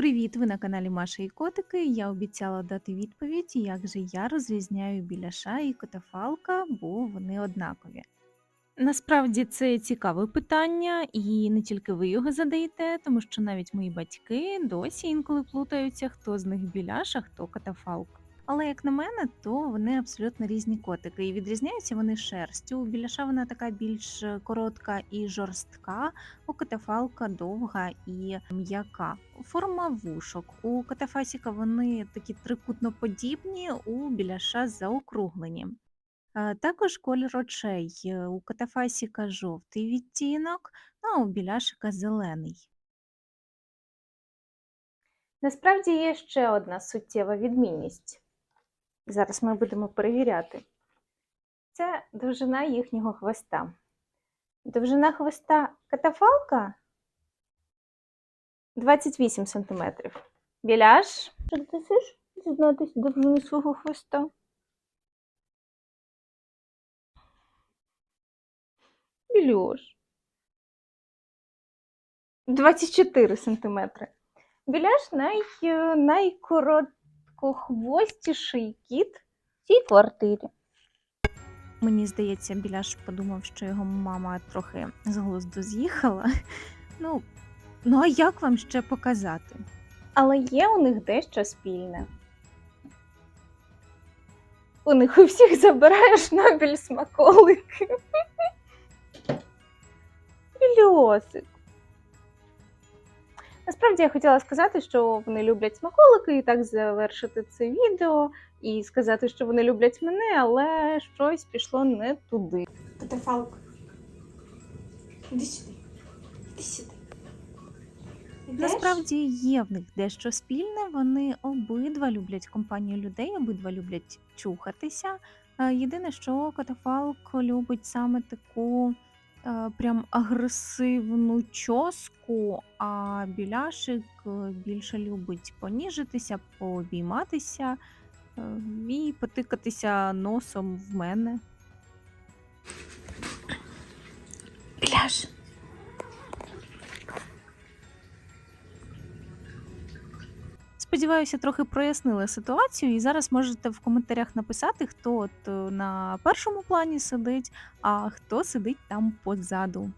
Привіт! Ви на каналі Маша і Котики. Я обіцяла дати відповідь, як же я розрізняю біляша і котофалка, бо вони однакові. Насправді це цікаве питання, і не тільки ви його задаєте, тому що навіть мої батьки досі інколи плутаються, хто з них біляш, а хто катафалк. Але як на мене, то вони абсолютно різні котики, і відрізняються вони шерстю. Біляша вона така більш е, коротка і жорстка, у катафалка довга і м'яка. Форма вушок. У катафасіка вони такі трикутноподібні, у біляша заокруглені. Е, Також колір очей. Е, У катафасіка жовтий відтінок, а у біляшика зелений. Насправді є ще одна суттєва відмінність. Зараз ми будемо перевіряти. Це довжина їхнього хвоста. Довжина хвоста катафалка 28 см. Біляш, що ти хочеш дізнатися довжину свого хвоста? Білюш. 24 см. Біляш най, е, найкороткохвостіший кіт в цій квартирі. Мені здається, біляш подумав, що його мама трохи з глузду з'їхала. Ну, ну а як вам ще показати? Але є у них дещо спільне. У них у всіх забирає шнобель смаколики. Льосик. Насправді я хотіла сказати, що вони люблять смаколики і так завершити це відео, і сказати, що вони люблять мене, але щось пішло не туди. Катафалк. Іди сюди. Іди сюди. Насправді є в них дещо спільне. Вони обидва люблять компанію людей, обидва люблять чухатися. Е, Єдине, що катафалк любить саме таку е, прям агресивну чоску, а біляшик е, більше любить поніжитися, пообійматися і потикатися носом в мене. Біляш. Сподіваюся, трохи прояснила ситуацію, і зараз можете в коментарях написати, хто от е, на першому плані сидить, а хто сидить там позаду.